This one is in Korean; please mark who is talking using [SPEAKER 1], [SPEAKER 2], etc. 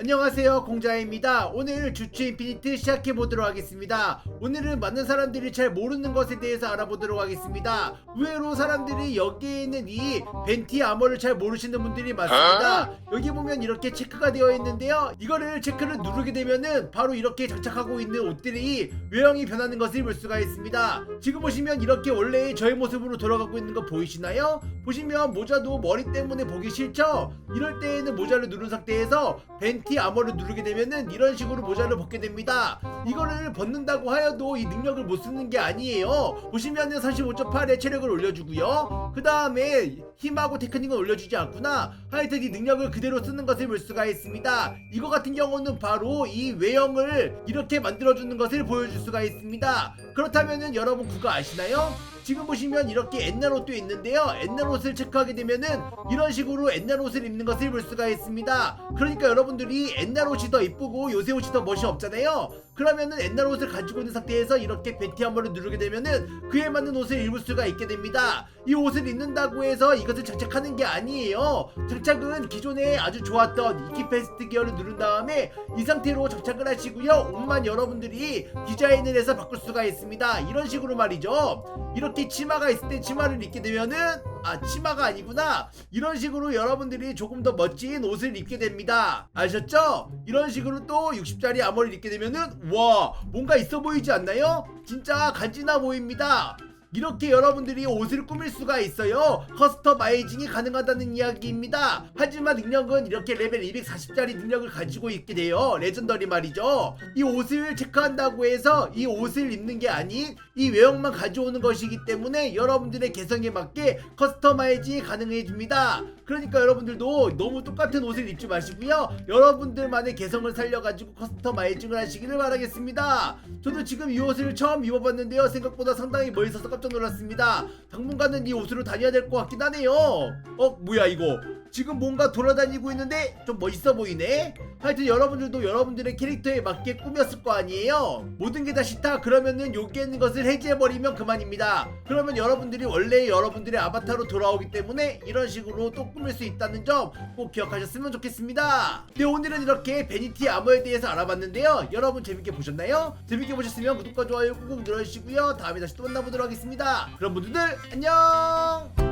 [SPEAKER 1] 안녕하세요 공자입니다. 오늘 주추 인피니트 시작해 보도록 하겠습니다. 오늘은 많은 사람들이 잘 모르는 것에 대해서 알아보도록 하겠습니다. 의외로 사람들이 여기에 있는 이 벤티 아머를 잘 모르시는 분들이 많습니다. 여기 보면 이렇게 체크가 되어 있는데요. 이거를 체크를 누르게 되면은 바로 이렇게 장착하고 있는 옷들이 외형이 변하는 것을 볼 수가 있습니다. 지금 보시면 이렇게 원래의 저의 모습으로 돌아가고 있는 거 보이시나요? 보시면 모자도 머리 때문에 보기 싫죠? 이럴 때에는 모자를 누른 상태에서 벤티 아머를 누르게 되면은 이런 식으로 모자를 벗게 됩니다. 이거를 벗는다고 하여도 이 능력을 못 쓰는 게 아니에요. 보시면은 35.8의 체력을 올려주고요. 그 다음에 힘하고 테크닉은 올려주지 않구나. 하여튼 이 능력을 그대로 쓰는 것을 볼 수가 있습니다. 이거 같은 경우는 바로 이 외형을 이렇게 만들어주는 것을 보여줄 수가 있습니다. 그렇다면은 여러분 그거 아시나요? 지금 보시면 이렇게 옛날 옷도 있는데요. 옛날 옷을 체크하게 되면은 이런 식으로 옛날 옷을 입는 것을 볼 수가 있습니다. 그러니까 여러분들이 옛날 옷이 더 이쁘고 요새 옷이 더 멋이 없잖아요. 그러면은 옛날 옷을 가지고 있는 상태에서 이렇게 벤티 한 번을 누르게 되면은 그에 맞는 옷을 입을 수가 있게 됩니다. 이 옷을 입는다고 해서 이것을 장착하는 게 아니에요. 장착은 기존에 아주 좋았던 이키패스트 기어를 누른 다음에 이 상태로 장착을 하시고요. 옷만 여러분들이 디자인을 해서 바꿀 수가 있습니다. 이런 식으로 말이죠. 이렇게 치마가 있을 때 치마를 입게 되면은 아 치마가 아니구나. 이런 식으로 여러분들이 조금 더 멋진 옷을 입게 됩니다. 아셨죠? 이런 식으로 또 60짜리 암호를 입게 되면은 와 뭔가 있어 보이지 않나요? 진짜 간지나 보입니다. 이렇게 여러분들이 옷을 꾸밀 수가 있어요. 커스터마이징이 가능하다는 이야기입니다. 하지만 능력은 이렇게 레벨 240짜리 능력을 가지고 있게 돼요. 레전더리 말이죠. 이 옷을 체크한다고 해서 이 옷을 입는 게 아닌 이 외형만 가져오는 것이기 때문에 여러분들의 개성에 맞게 커스터마이징이 가능해집니다. 그러니까 여러분들도 너무 똑같은 옷을 입지 마시고요. 여러분들만의 개성을 살려가지고 커스터마이징을 하시기를 바라겠습니다. 저도 지금 이 옷을 처음 입어봤는데요. 생각보다 상당히 멋있어서 깜짝 놀랐습니다. 당분간은 이 옷으로 다녀야 될 것 같긴 하네요. 어, 뭐야 이거? 지금 뭔가 돌아다니고 있는데 좀 멋있어 보이네. 하여튼 여러분들도 여러분들의 캐릭터에 맞게 꾸몄을 거 아니에요. 모든 게 다 싫다 그러면은 여기에 있는 것을 해제해버리면 그만입니다. 그러면 여러분들이 원래 여러분들의 아바타로 돌아오기 때문에 이런 식으로 또 꾸밀 수 있다는 점 꼭 기억하셨으면 좋겠습니다. 네 오늘은 이렇게 베니티 아머에 대해서 알아봤는데요. 여러분 재밌게 보셨나요? 재밌게 보셨으면 구독과 좋아요 꾹꾹 눌러주시고요. 다음에 다시 또 만나보도록 하겠습니다. 그럼 모두들 안녕.